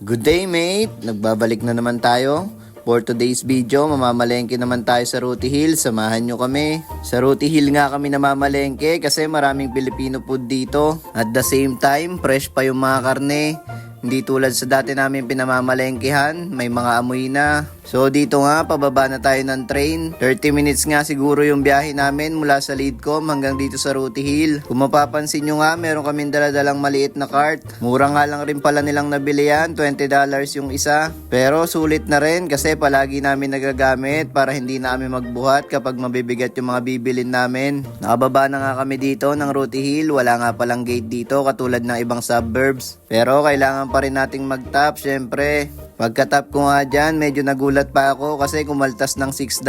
Good day mate! Nagbabalik na naman tayo. For today's video, mamamalengke naman tayo sa Ruti Hill. Samahan nyo kami. Sa Ruti Hill nga kami namamalengke kasi maraming Filipino food dito. At the same time, fresh pa yung mga karne. Hindi tulad sa dati namin pinamamalengkehan, may mga amoy na. So dito nga, pababa na tayo ng train. 30 minutes nga siguro yung biyahe namin mula sa Leadcom hanggang dito sa Ruti Hill. Kung mapapansin nyo nga, meron kaming daladalang maliit na cart. Mura nga lang rin pala nilang nabili yan, $20 yung isa. Pero sulit na rin kasi palagi namin nagagamit para hindi na kami magbuhat kapag mabibigat yung mga bibilin namin. Nakababa na nga kami dito ng Ruti Hill, wala nga palang gate dito katulad ng ibang suburbs. Pero kailangan pa rin nating mag-tap, syempre. Pagkatap ko nga dyan, medyo nagulat pa ako kasi kumaltas ng $6,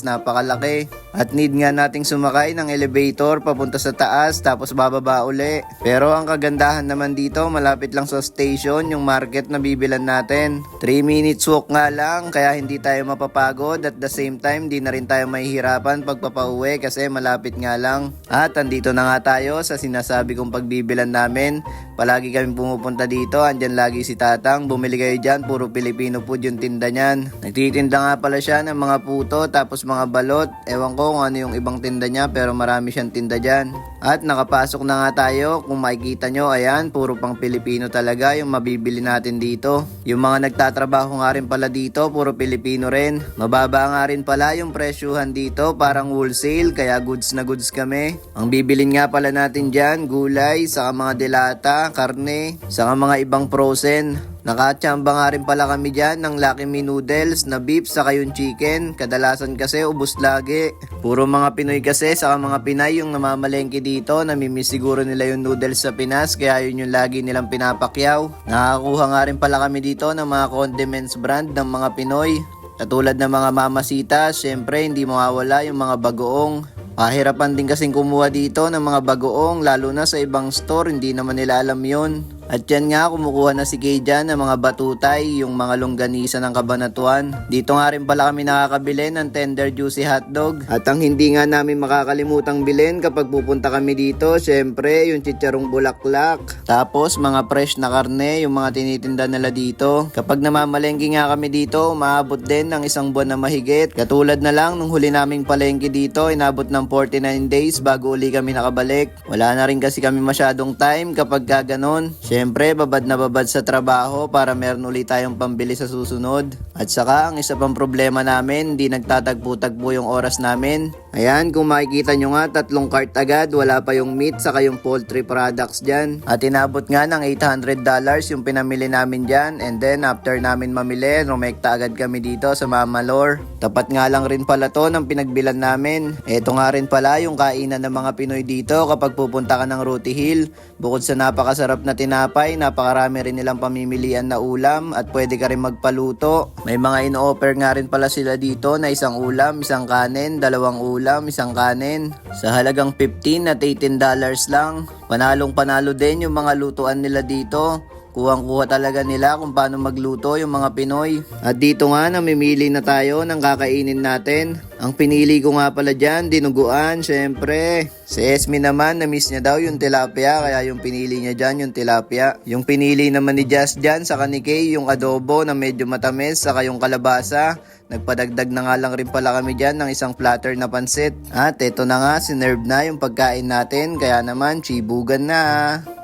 napakalaki. At need nga nating sumakay ng elevator papunta sa taas tapos bababa uli. Pero ang kagandahan naman dito, malapit lang sa station yung market na bibilan natin. 3 minutes walk nga lang, kaya hindi tayo mapapagod at the same time, di na rin tayo mahihirapan pagpapauwi kasi malapit nga lang. At andito na nga tayo sa sinasabi kong pagbibilan namin. Palagi kami pumupunta dito, andyan lagi si Tatang, bumili kayo dyan, puro Filipino food yung tinda niyan. Nagtitinda nga pala siya ng mga puto tapos mga balot. Ewan ko kung ano yung ibang tinda niya pero marami siyang tinda dyan. At nakapasok na nga tayo. Kung makikita nyo, ayan, puro pang Pilipino talaga yung mabibili natin dito. Yung mga nagtatrabaho nga rin pala dito, puro Pilipino rin. Mababa nga rin pala yung presyuhan dito, parang wholesale, kaya goods na goods kami. Ang bibilin nga pala natin dyan, gulay, saka mga delata, karne, saka mga ibang frozen. Nakachamba nga rin pala kami dyan ng Lucky Me Noodles na beef saka yung chicken. Kadalasan kasi ubus lagi. Puro mga Pinoy kasi saka mga Pinay yung namamalengke dito. Namimiss siguro nila yung noodles sa Pinas kaya yun yung lagi nilang pinapakyaw. Nakakuha nga rin pala kami dito ng mga condiments brand ng mga Pinoy. Katulad ng mga mamasita, syempre hindi mawawala yung mga bagoong. Pahirapan din kasing kumuha dito ng mga bagoong lalo na sa ibang store, hindi naman nila alam yon. At yan nga, kumukuha na si Kay ng mga batutay, yung mga longganisa ng kabanatuan. Dito nga rin pala kami nakakabili ng tender juicy hotdog. At ang hindi nga namin makakalimutang bilhin kapag pupunta kami dito, syempre yung chicharong bulaklak. Tapos mga fresh na karne, yung mga tinitinda nila dito. Kapag namamalengke nga kami dito, umaabot din ng isang buwan na mahigit. Katulad na lang nung huli naming palengke dito, inabot ng 49 days bago uli kami nakabalik. Wala na rin kasi kami masyadong time kapag gaganon. Siyempre, babad na babad sa trabaho para meron ulit tayong pambili sa susunod. At saka, ang isa pang problema namin, hindi nagtatagpo-tagpo yung oras namin. Ayan, kung makikita nyo nga, tatlong cart agad, wala pa yung meat saka yung poultry products dyan. At inabot nga ng $800 yung pinamili namin dyan. And then, after namin mamili, rumekta agad kami dito sa Mama Lore. Tapat nga lang rin pala to ng pinagbilan namin. Ito nga rin pala yung kainan ng mga Pinoy dito kapag pupunta ka ng Ruti Hill. Bukod sa napakasarap na tinapay, napakarami rin nilang pamimilian na ulam at pwede ka rin magpaluto. May mga ino-offer nga rin pala sila dito na isang ulam, isang kanin, dalawang ulam, isang kanin. Sa halagang 15 at 18 dollars lang. Panalong panalo din yung mga lutuan nila dito. Kuwang-kuha talaga nila kung paano magluto yung mga Pinoy. At dito nga, namimili na tayo ng kakainin natin. Ang pinili ko nga pala dyan, dinuguan, syempre. Si Esme naman, na-miss niya daw yung tilapia, kaya yung pinili niya dyan, yung tilapia. Yung pinili naman ni Jazz dyan sa kanikay, yung adobo na medyo matamis, saka yung kalabasa. Nagpadagdag na nga lang rin pala kami dyan ng isang platter na pansit. At eto na nga, sinerve na yung pagkain natin, kaya naman, chibugan na.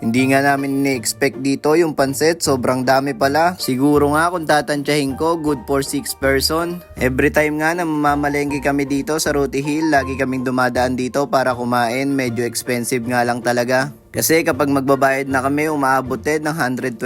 Hindi nga namin ni-expect dito yung pansit, sobrang dami pala. Siguro nga kung tatantyahin ko, good for 6 person. Every time nga na mamamalengke kami dito sa Ruti Hill, lagi kaming dumadaan dito para kumain, medyo expensive nga lang talaga. Kasi kapag magbabayad na kami, umaabot din ng $120.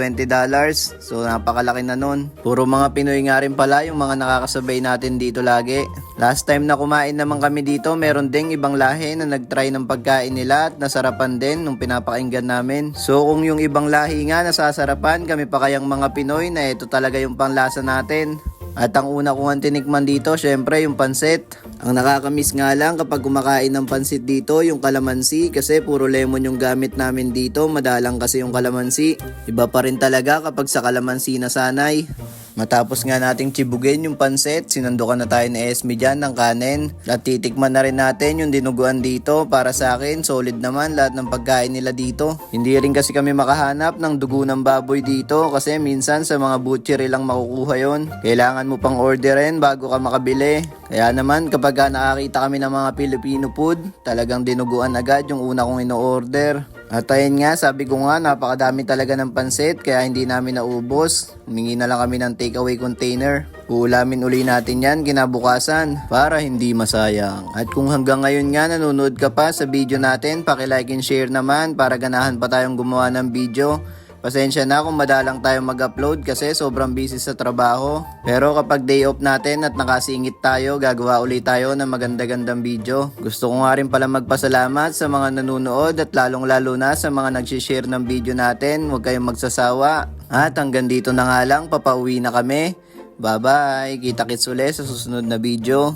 So napakalaki na nun. Puro mga Pinoy nga rin pala yung mga nakakasabay natin dito lagi. Last time na kumain naman kami dito, meron ding ibang lahi na nagtry ng pagkain nila at nasarapan din nung pinapakinggan namin. So kung yung ibang lahi nga nasasarapan, kami pa kayang mga Pinoy na ito talaga yung panglasa natin. At ang una kong tinikman dito, syempre yung pansit. Ang nakakamiss nga lang kapag kumakain ng pansit dito, yung kalamansi. Kasi puro lemon yung gamit namin dito, madalang kasi yung kalamansi. Iba pa rin talaga kapag sa kalamansi na sanay. Matapos nga nating chibugin yung pansit, sinandukan na tayo ni Esme dyan ng kanin. At titikman na rin natin yung dinuguan dito. Para sa akin, solid naman lahat ng pagkain nila dito. Hindi rin kasi kami makahanap ng dugo ng baboy dito kasi minsan sa mga butchery lang makukuha yon. Kailangan mo pang orderin bago ka makabili. Kaya naman kapag ka nakakita kami ng mga Filipino food, talagang dinuguan agad yung una kong ino-order. At ayun nga, sabi ko nga, napakadami talaga ng pansit kaya hindi namin naubos. Humingi na lang kami ng takeaway container. Uulamin uli natin yan kinabukasan para hindi masayang. At kung hanggang ngayon nga nanonood ka pa sa video natin, pakilike and share naman para ganahan pa tayong gumawa ng video. Pasensya na kung madalang tayo mag-upload kasi sobrang busy sa trabaho. Pero kapag day off natin at nakasingit tayo, gagawa ulit tayo ng maganda-gandang video. Gusto ko nga rin pala magpasalamat sa mga nanonood at lalong-lalo na sa mga nagsishare ng video natin. Huwag kayong magsasawa. At hanggang dito na nga lang, papauwi na kami. Bye-bye! Kita-kits ulit sa susunod na video.